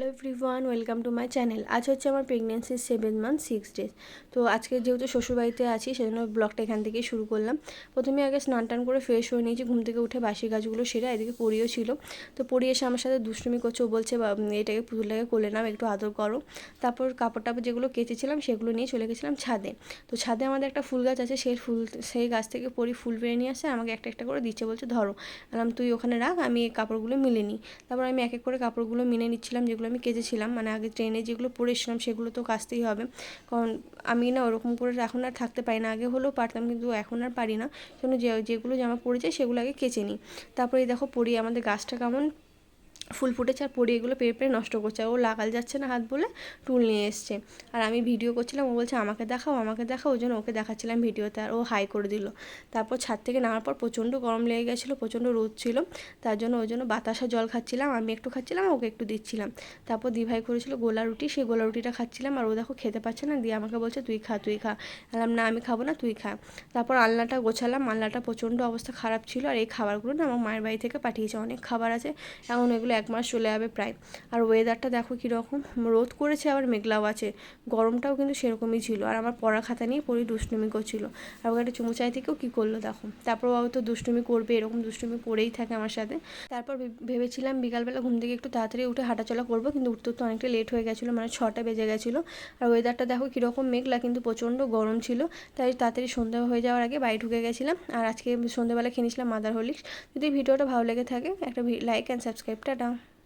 Hello everyone, welcome to my channel. আজ হচ্ছে আমার প্রেগনেন্সির সেভেন মান্থ সিক্স ডেজ। তো আজকে যেহেতু শ্বশুরবাড়িতে আছি, সেজন্য ব্লগটা এখান থেকেই শুরু করলাম। প্রথমে আগে স্নান টান করে ফ্রেশ হয়ে নিয়েছি, ঘুম থেকে উঠে বাসি গাছগুলো সেরে এদিকে পড়িও ছিল। তো পড়ি এসে আমার সাথে দুষ্টুমি করছে, ও বলছে এটাকে, পুতুলটাকে কোলে নাও, একটু আদর করো। তারপর কাপড় টাপড় যেগুলো কেচেছিলাম, সেগুলো নিয়ে চলে গেছিলাম ছাদে। তো ছাদে আমাদের একটা ফুল গাছ আছে, সেই ফুল, সেই গাছ থেকে পরি ফুল পেরে নিয়ে আসে, আমাকে একটা একটা করে দিচ্ছে, বলছে, ধরো। বললাম, তুই ওখানে রাখ, আমি এই কাপড়গুলো মিলে নিই। তারপর আমি এক এক করে কাপড়গুলো মিলে নিচ্ছিলাম, যেগুলো আমি কেচেছিলাম মানে আগে ট্রেনে যেগুলো পরেছিলাম সেগুলো তো কাচতেই হবে। কারণ আমি না ওরকম করে এখন আর থাকতে পারি না। আগে হলেও পারতাম কিন্তু এখন আর পারি না। যেগুলো জামা পড়ে যায় সেগুলো আগে কেচে নিই। তারপরে দেখো পরি আমাদের গাছটা কেমন ফুল ফুটেছে আর পরি এগুলো পেয়ে পেয়ে নষ্ট করছে। আর ও লাগাল যাচ্ছে না হাত বলে টুল নিয়ে এসছে। আর আমি ভিডিও করছিলাম, ও বলছে, আমাকে দেখাও আমাকে দেখাও। ওই জন্য ওকে দেখাচ্ছিলাম ভিডিওতে আর ও হাই করে দিল। তারপর ছাদ থেকে নামার পর প্রচণ্ড গরম লেগে গেছিল, প্রচণ্ড রোদ ছিল। তার জন্য ওই জন্য বাতাসা জল খাচ্ছিলাম, আমি একটু খাচ্ছিলাম, ওকে একটু দিচ্ছিলাম। তারপর দিভাই করেছিল গোলা রুটি, সেই গোলা রুটিটা খাচ্ছিলাম। আর ও দেখো খেতে পাচ্ছে না, দিয়ে আমাকে বলছে, তুই খা তুই খা। বললাম, না, আমি খাব না, তুই খা। তারপর আলনাটা গোছালাম, আলনাটা প্রচণ্ড অবস্থা খারাপ ছিল। আর এই খাবারগুলো না আমার মায়ের বাড়ি থেকে পাঠিয়েছে, অনেক খাবার আছে। এখন এগুলো এক মাস চলে যাবে প্রায়। আর ওয়েদারটা দেখো কীরকম? রোদ করেছে, আবার মেঘলাও আছে। গরমটাও কিন্তু সেরকমই ছিল। আর আমার পড়া খাতা নিয়ে পড়ি দুষ্টুমি করছিল। আর ওকে একটা চুমু চাই থেকেও কী করল দেখো? তারপর বাবা তো দুষ্টুমি করবে, এরকম দুষ্টুমি করেই থাকে আমার সাথে। তারপর ভেবেছিলাম বিকালবেলা ঘুম থেকে একটু তাড়াতাড়ি উঠে হাঁটাচলা করব, কিন্তু উঠতে তো অনেকটা লেট হয়ে গেছিল মানে ছটা বেজে গেছিল। আর ওয়েদারটা দেখো কীরকম মেঘলা, কিন্তু প্রচণ্ড গরম ছিল। তাই তাড়াতাড়ি সন্ধ্যা হয়ে যাওয়ার আগে বাড়ি ঢুকে গেছিলাম। আর আজকে সন্ধ্যাবেলা খেয়ে নিয়েছিলাম মাদার হলিক্স। যদি ভিডিওটা ভালো লেগে থাকে, একটা লাইক অ্যান্ড সাবস্ক্রাইবটা Yeah.